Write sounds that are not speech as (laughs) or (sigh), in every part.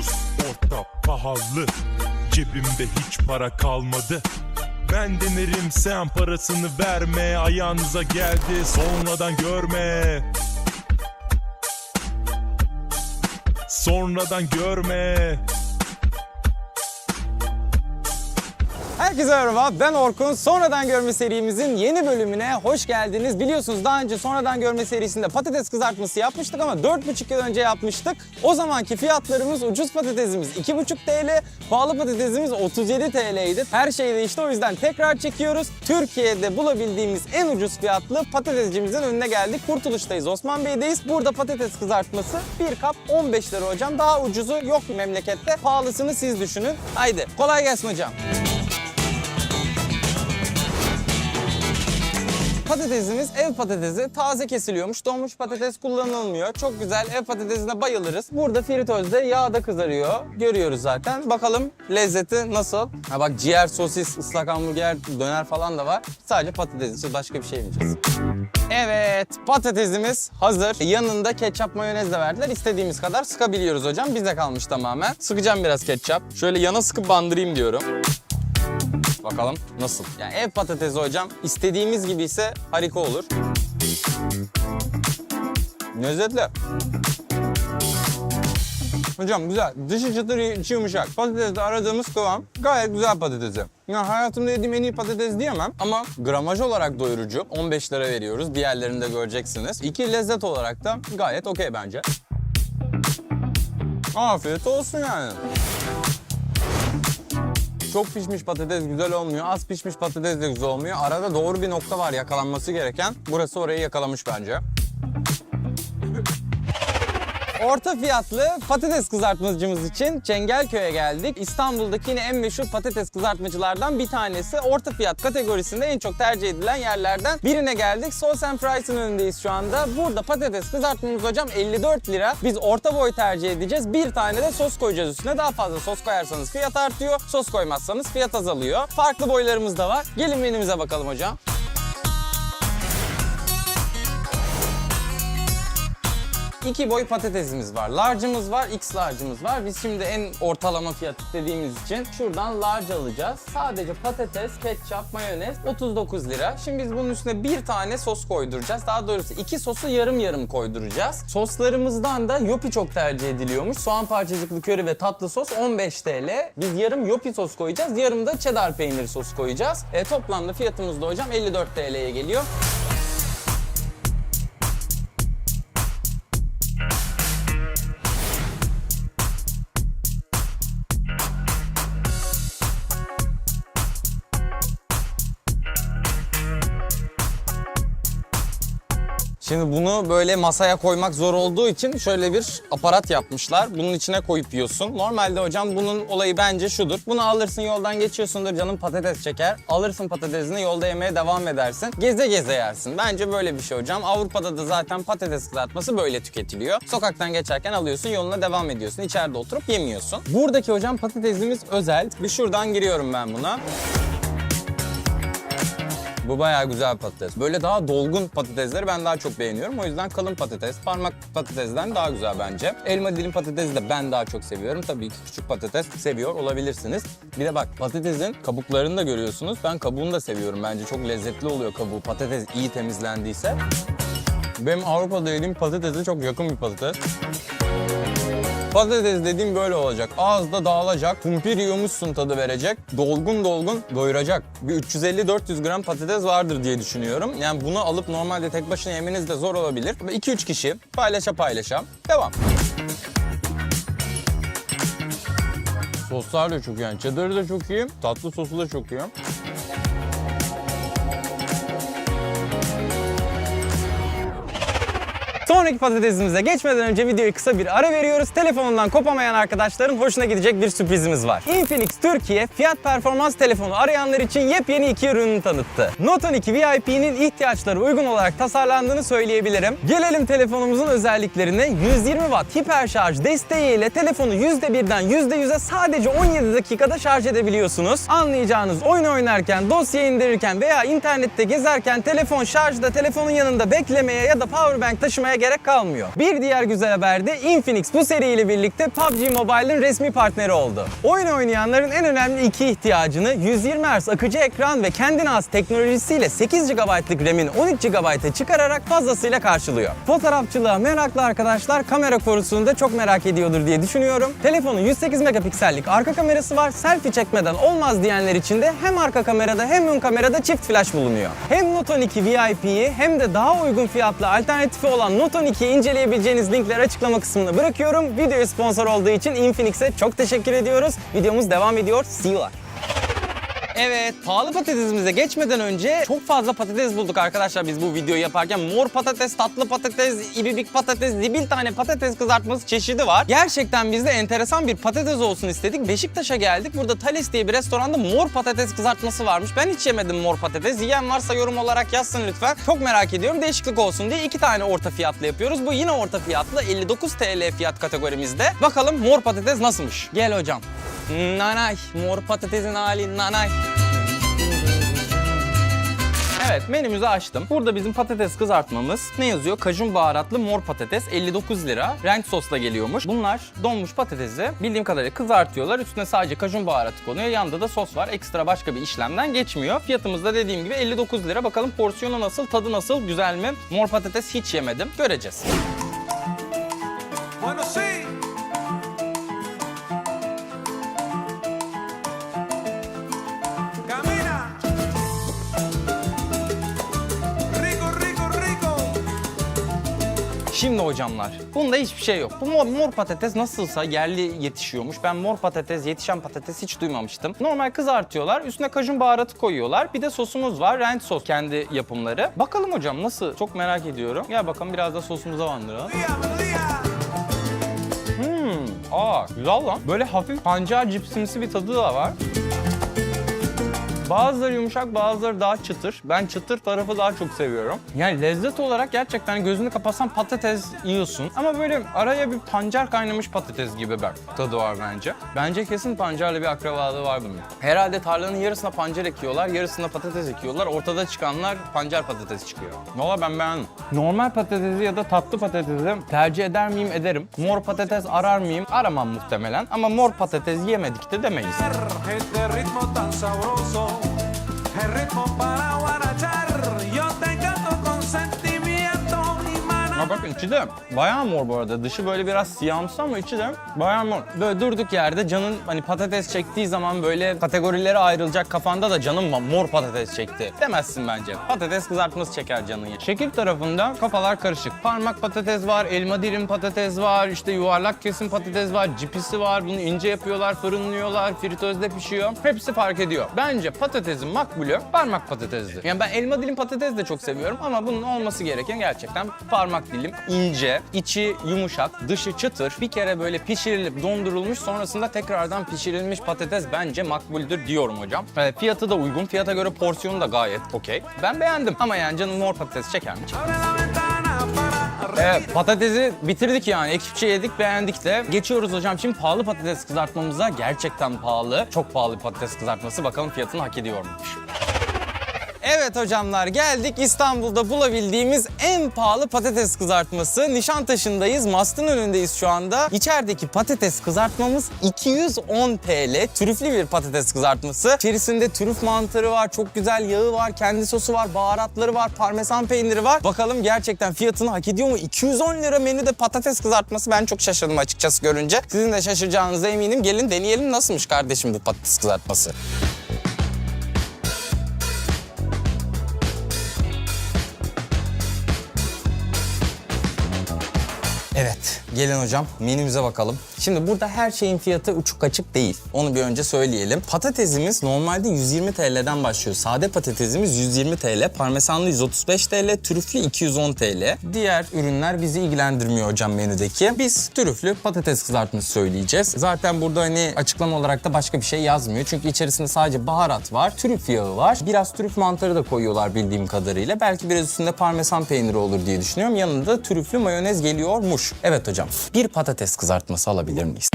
Ucuz, orta, pahalı. Cebimde hiç para kalmadı. Ben denerim sen parasını verme. Ayağınıza geldi sonradan görme. Sonradan görme Herkese merhaba ben Orkun. Sonradan görme serimizin yeni bölümüne hoş geldiniz. Biliyorsunuz daha önce sonradan görme serisinde patates kızartması yapmıştık ama 4,5 yıl önce yapmıştık. O zamanki fiyatlarımız ucuz patatesimiz 2,5 TL, pahalı patatesimiz 37 TL'ydi. Her şey değişti o yüzden tekrar çekiyoruz. Türkiye'de bulabildiğimiz en ucuz fiyatlı patatescimizin önüne geldik. Kurtuluş'tayız, Osman Bey'deyiz. Burada patates kızartması bir kap 15 lira hocam. Daha ucuzu yok memlekette. Pahalısını siz düşünün. Haydi kolay gelsin hocam. Patatesimiz ev patatesi taze kesiliyormuş. Donmuş patates kullanılmıyor. Çok güzel ev patatesine bayılırız. Burada fritözde yağda kızarıyor. Görüyoruz zaten. Bakalım lezzeti nasıl? Ha bak ciğer, sosis, ıslak hamburger, döner falan da var. Sadece patates için başka bir şey yemeyeceğiz. Evet patatesimiz hazır. Yanında ketçap mayonez de verdiler. İstediğimiz kadar sıkabiliyoruz hocam. Bize kalmış tamamen. Sıkacağım biraz ketçap. Şöyle yana sıkıp bandırayım diyorum. Bakalım nasıl? Yani ev patatesi hocam istediğimiz gibi ise harika olur. Lezzetli. Hocam güzel. Dışı çıtır, içi yumuşak. Patateste aradığımız kıvam gayet güzel patatesi. Ya hayatımda yediğim en iyi patates diyemem ama gramaj olarak doyurucu. 15 lira veriyoruz. Diğerlerinde göreceksiniz. İki lezzet olarak da gayet okey bence. Afiyet olsun yani. Çok pişmiş patates güzel olmuyor. Az pişmiş patates de güzel olmuyor. Arada doğru bir nokta var yakalanması gereken. Burası orayı yakalamış bence. Orta fiyatlı patates kızartmacımız için Çengelköy'e geldik. İstanbul'daki yine en meşhur patates kızartmacılardan bir tanesi. Orta fiyat kategorisinde en çok tercih edilen yerlerden birine geldik. Sauce and Fries'in önündeyiz şu anda. Burada patates kızartmamız hocam 54 lira. Biz orta boy tercih edeceğiz. Bir tane de sos koyacağız üstüne. Daha fazla sos koyarsanız fiyat artıyor. Sos koymazsanız fiyat azalıyor. Farklı boylarımız da var. Gelin menümüze bakalım hocam. İki boy patatesimiz var. Large'ımız var, X large'ımız var. Biz şimdi en ortalama fiyat dediğimiz için şuradan large alacağız. Sadece patates, ketçap, mayonez 39 lira. Şimdi biz bunun üstüne bir tane sos koyduracağız. Daha doğrusu iki sosu yarım yarım koyduracağız. Soslarımızdan da yopi çok tercih ediliyormuş. Soğan parçacıklı köri ve tatlı sos 15 TL. Biz yarım yopi sos koyacağız. Yarım da cheddar peynir sos koyacağız. E, toplamda fiyatımız da hocam 54 TL'ye geliyor. Şimdi bunu böyle masaya koymak zor olduğu için şöyle bir aparat yapmışlar. Bunun içine koyup yiyorsun. Normalde hocam bunun olayı bence şudur. Bunu alırsın yoldan geçiyorsundur canım patates çeker. Alırsın patatesini yolda yemeye devam edersin. Geze geze yersin. Bence böyle bir şey hocam. Avrupa'da da zaten patates kızartması böyle tüketiliyor. Sokaktan geçerken alıyorsun yoluna devam ediyorsun. İçeride oturup yemiyorsun. Buradaki hocam patatesimiz özel. Bir şuradan giriyorum ben buna. Bu bayağı güzel patates. Böyle daha dolgun patatesleri ben daha çok beğeniyorum. O yüzden kalın patates, parmak patatesden daha güzel bence. Elma dilim patatesi de ben daha çok seviyorum. Tabii ki küçük patates seviyor olabilirsiniz. Bir de bak patatesin kabuklarını da görüyorsunuz. Ben kabuğunu da seviyorum bence. Çok lezzetli oluyor kabuğu. Patates iyi temizlendiyse. Benim Avrupa'da yediğim patatese çok yakın bir patates. Patates dediğim böyle olacak. Ağızda dağılacak, kumpir yiyormuşsun tadı verecek. Dolgun dolgun doyuracak. Bir 350-400 gram patates vardır diye düşünüyorum. Yani bunu alıp normalde tek başına yemeniz de zor olabilir. 2-3 kişi paylaşa paylaşa. Devam. Soslar da çok. Yani cheddar'ı da çok iyi. Tatlı sosu da çok iyi. Sonraki patatesimize geçmeden önce videoyu kısa bir ara veriyoruz. Telefonundan kopamayan arkadaşların hoşuna gidecek bir sürprizimiz var. Infinix Türkiye fiyat performans telefonu arayanlar için yepyeni iki ürünü tanıttı. Note 12 VIP'nin ihtiyaçları uygun olarak tasarlandığını söyleyebilirim. Gelelim telefonumuzun özelliklerine. 120 Watt hiper şarj desteğiyle telefonu %1'den %100'e sadece 17 dakikada şarj edebiliyorsunuz. Anlayacağınız oyun oynarken, dosya indirirken veya internette gezerken telefon şarjda telefonun yanında beklemeye ya da powerbank taşımaya gerek kalmıyor. Bir diğer güzel haber de Infinix bu seriyle birlikte PUBG Mobile'ın resmi partneri oldu. Oyun oynayanların en önemli iki ihtiyacını 120 Hz akıcı ekran ve kendine has teknolojisiyle 8 GB'lık RAM'in 13 GB'a çıkararak fazlasıyla karşılıyor. Fotoğrafçılığa meraklı arkadaşlar kamera konusunu da çok merak ediyordur diye düşünüyorum. Telefonun 108 megapiksellik arka kamerası var. Selfie çekmeden olmaz diyenler için de hem arka kamerada hem ön kamerada çift flash bulunuyor. Hem Note 12 VIP'yi hem de daha uygun fiyatlı alternatifi olan Note 12'yi inceleyebileceğiniz linkleri açıklama kısmına bırakıyorum. Videoya sponsor olduğu için Infinix'e çok teşekkür ediyoruz. Videomuz devam ediyor. See you'lar. Evet, pahalı patatesimize geçmeden önce çok fazla patates bulduk arkadaşlar biz bu videoyu yaparken. Mor patates, tatlı patates, ibibik patates, zibil tane patates kızartması çeşidi var. Gerçekten biz de enteresan bir patates olsun istedik. Beşiktaş'a geldik. Burada Thales diye bir restoranda mor patates kızartması varmış. Ben hiç yemedim mor patates. Yiyen varsa yorum olarak yazsın lütfen. Çok merak ediyorum. Değişiklik olsun diye iki tane orta fiyatlı yapıyoruz. Bu yine orta fiyatlı. 59 TL fiyat kategorimizde. Bakalım mor patates nasılmış? Gel hocam. Nanay. Mor patatesin hali nanay. Evet menümüzü açtım. Burada bizim patates kızartmamız. Ne yazıyor? Kajun baharatlı mor patates 59 lira. Renk sosla geliyormuş. Bunlar donmuş patatesi bildiğim kadarıyla kızartıyorlar. Üstüne sadece kajun baharatı konuyor. Yanında da sos var. Ekstra başka bir işlemden geçmiyor. Fiyatımız da dediğim gibi 59 lira. Bakalım porsiyonu nasıl, tadı nasıl, güzel mi? Mor patates hiç yemedim. Göreceğiz. Şimdi hocamlar, bunda hiçbir şey yok. Bu mor, mor patates nasılsa yerli yetişiyormuş. Ben mor patates, yetişen patates hiç duymamıştım. Normal kızartıyorlar, üstüne kajun baharatı koyuyorlar. Bir de sosumuz var, ranch sos kendi yapımları. Bakalım hocam nasıl? Çok merak ediyorum. Gel bakalım biraz da sosumuza bandıralım. Melodía. Aa güzel lan. Böyle hafif pancar cipsimsi bir tadı da var. Bazıları yumuşak, bazıları daha çıtır. Ben çıtır tarafı daha çok seviyorum. Yani lezzet olarak gerçekten gözünü kapatsan patates yiyorsun. Ama böyle araya bir pancar kaynamış patates gibi bir tadı var bence. Bence kesin pancarla bir akrabalığı var bunun. Herhalde tarlanın yarısına pancar ekiyorlar, yarısına patates ekiyorlar. Ortada çıkanlar pancar patates çıkıyor. Valla ben beğendim. Normal patatesi ya da tatlı patatesi tercih eder miyim? Ederim. Mor patates arar mıyım? Aramam muhtemelen. Ama mor patates yemedik de demeyiz. Qué ritmo para guarachar bakın içi de bayağı mor bu arada. Dışı böyle biraz siyahımsı ama içi de bayağı mor. Böyle durduk yerde canın hani patates çektiği zaman böyle kategorilere ayrılacak kafanda da canım mor patates çekti demezsin bence. Patates kızartması çeker canın ya. Şekil tarafında kafalar karışık. Parmak patates var, elma dilim patates var, işte yuvarlak kesim patates var, cipisi var. Bunu ince yapıyorlar, fırınlıyorlar, fritözde pişiyor. Hepsi fark ediyor. Bence patatesin makbulü parmak patatesdir. Yani ben elma dilim patates de çok seviyorum ama bunun olması gereken gerçekten parmak dilim ince, içi yumuşak, dışı çıtır. Bir kere böyle pişirilip dondurulmuş sonrasında tekrardan pişirilmiş patates bence makbuldür diyorum hocam. Evet, fiyatı da uygun. Fiyata göre porsiyonu da gayet okey. Ben beğendim ama yani canım mor patates çeker mi? Evet, patatesi bitirdik yani. Ekipçe yedik, beğendik de. Geçiyoruz hocam şimdi pahalı patates kızartmamıza. Gerçekten pahalı. Çok pahalı patates kızartması. Bakalım fiyatını hak ediyor muymuş? Evet hocamlar geldik İstanbul'da bulabildiğimiz en pahalı patates kızartması. Nişantaşı'ndayız. Mastın önündeyiz şu anda. İçerideki patates kızartmamız 210 TL. Trüflü bir patates kızartması. İçerisinde trüf mantarı var, çok güzel yağı var, kendi sosu var, baharatları var, parmesan peyniri var. Bakalım gerçekten fiyatını hak ediyor mu? 210 lira menüde patates kızartması. Ben çok şaşırdım açıkçası görünce. Sizin de şaşıracağınıza eminim. Gelin deneyelim nasılmış kardeşim bu patates kızartması. Evet, gelin hocam menümüze bakalım. Şimdi burada her şeyin fiyatı uçuk açık değil. Onu bir önce söyleyelim. Patatesimiz normalde 120 TL'den başlıyor. Sade patatesimiz 120 TL, parmesanlı 135 TL, trüflü 210 TL. Diğer ürünler bizi ilgilendirmiyor hocam menüdeki. Biz trüflü patates kızartması söyleyeceğiz. Zaten burada hani açıklama olarak da başka bir şey yazmıyor. Çünkü içerisinde sadece baharat var, trüf yağı var. Biraz trüf mantarı da koyuyorlar bildiğim kadarıyla. Belki biraz üstünde parmesan peyniri olur diye düşünüyorum. Yanında da trüflü mayonez geliyormuş. Evet hocam, Hocam bir patates kızartması alabilir miyiz?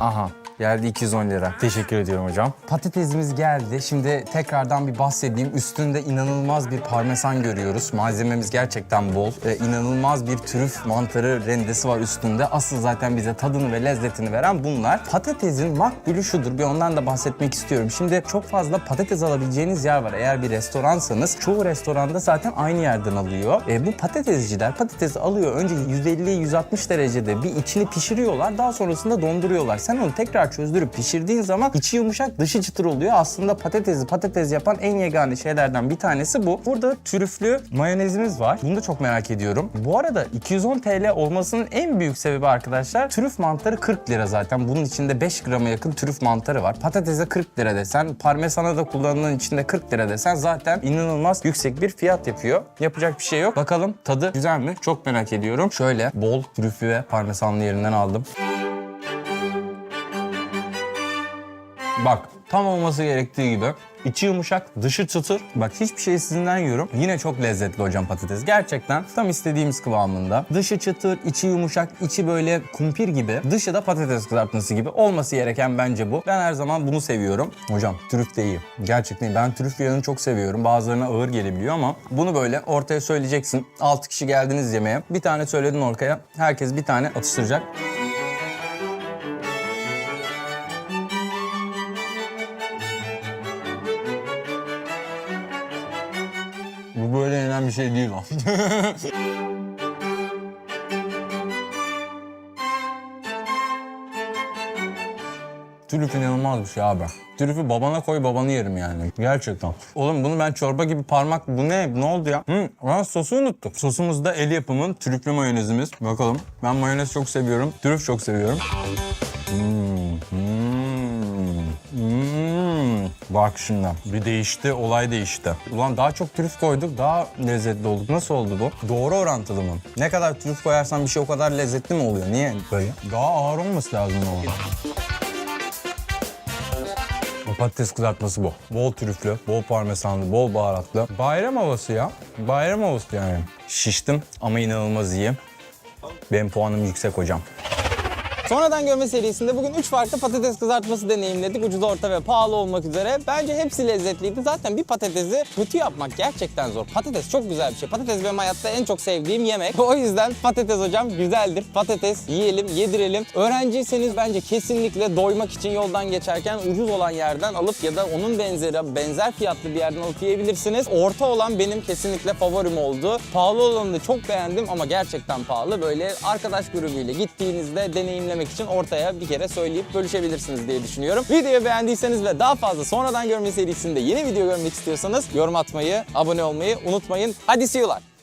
Aha Geldi 210 lira. Teşekkür ediyorum hocam. Patatesimiz geldi. Şimdi tekrardan bir bahsedeyim. Üstünde inanılmaz bir parmesan görüyoruz. Malzememiz gerçekten bol. Ee, inanılmaz bir trüf mantarı rendesi var üstünde. Asıl zaten bize tadını ve lezzetini veren bunlar. Patatesin makbulü şudur. Bir ondan da bahsetmek istiyorum. Şimdi çok fazla patates alabileceğiniz yer var. Eğer bir restoransanız çoğu restoranda zaten aynı yerden alıyor. Ee, bu patatesciler patatesi alıyor. Önce 150-160 derecede bir içini pişiriyorlar. Daha sonrasında donduruyorlar. Sen onu tekrar çözdürüp pişirdiğin zaman içi yumuşak dışı çıtır oluyor. Aslında patatesi patates yapan en yegane şeylerden bir tanesi bu. Burada trüflü mayonezimiz var. Bunu da çok merak ediyorum. Bu arada 210 TL olmasının en büyük sebebi arkadaşlar trüf mantarı 40 lira zaten. Bunun içinde 5 grama yakın trüf mantarı var. Patatese 40 lira desen, parmesana da kullanılan içinde 40 lira desen zaten inanılmaz yüksek bir fiyat yapıyor. Yapacak bir şey yok. Bakalım tadı güzel mi? Çok merak ediyorum. Şöyle bol trüflü ve parmesanlı yerinden aldım. Bak tam olması gerektiği gibi. İçi yumuşak, dışı çıtır. Bak hiçbir şey sizinden yiyorum. Yine çok lezzetli hocam patates. Gerçekten tam istediğimiz kıvamında. Dışı çıtır, içi yumuşak, içi böyle kumpir gibi. Dışı da patates kızartması gibi. Olması gereken bence bu. Ben her zaman bunu seviyorum. Hocam trüf de iyi. Gerçekten. Ben trüf yağını çok seviyorum. Bazılarına ağır gelebiliyor ama bunu böyle ortaya söyleyeceksin. 6 kişi geldiniz yemeğe. Bir tane söyledin ortaya. Herkes bir tane atıştıracak. Bir şey değil o. (laughs) Trüf inanılmaz bir şey abi. Trüfü babana koy babanı yerim yani. Gerçekten. Oğlum bunu ben çorba gibi parmak... Bu ne? Ne oldu ya? Hı, ben sosu unuttum. Sosumuz da el yapımın trüflü mayonezimiz. Bakalım. Ben mayonez çok seviyorum. Trüf çok seviyorum. Bak şimdi. Bir değişti, olay değişti. Ulan daha çok trüf koyduk, daha lezzetli olduk. Nasıl oldu bu? Doğru orantılı mı? Ne kadar trüf koyarsan bir şey o kadar lezzetli mi oluyor? Niye böyle? Daha ağır olması lazım. O Patates kızartması bu. Bol trüflü, bol parmesanlı, bol baharatlı. Bayram havası ya. Bayram havası yani. Şiştim ama inanılmaz iyi. Benim puanım yüksek hocam. Sonradan görme serisinde bugün 3 farklı patates kızartması deneyimledik. Ucuz, orta ve pahalı olmak üzere. Bence hepsi lezzetliydi. Zaten bir patatesi kötü yapmak gerçekten zor. Patates çok güzel bir şey. Patates benim hayatta en çok sevdiğim yemek. O yüzden patates hocam güzeldir. Patates yiyelim, yedirelim. Öğrenciyseniz bence kesinlikle doymak için yoldan geçerken ucuz olan yerden alıp ya da onun benzeri, benzer fiyatlı bir yerden alıp yiyebilirsiniz. Orta olan benim kesinlikle favorim oldu. Pahalı olanı da çok beğendim ama gerçekten pahalı. Böyle arkadaş grubuyla gittiğinizde deneyimlemek için ortaya bir kere söyleyip bölüşebilirsiniz diye düşünüyorum. Videoyu beğendiyseniz ve daha fazla sonradan görme serisinde yeni video görmek istiyorsanız yorum atmayı, abone olmayı unutmayın. Hadi see you'lar.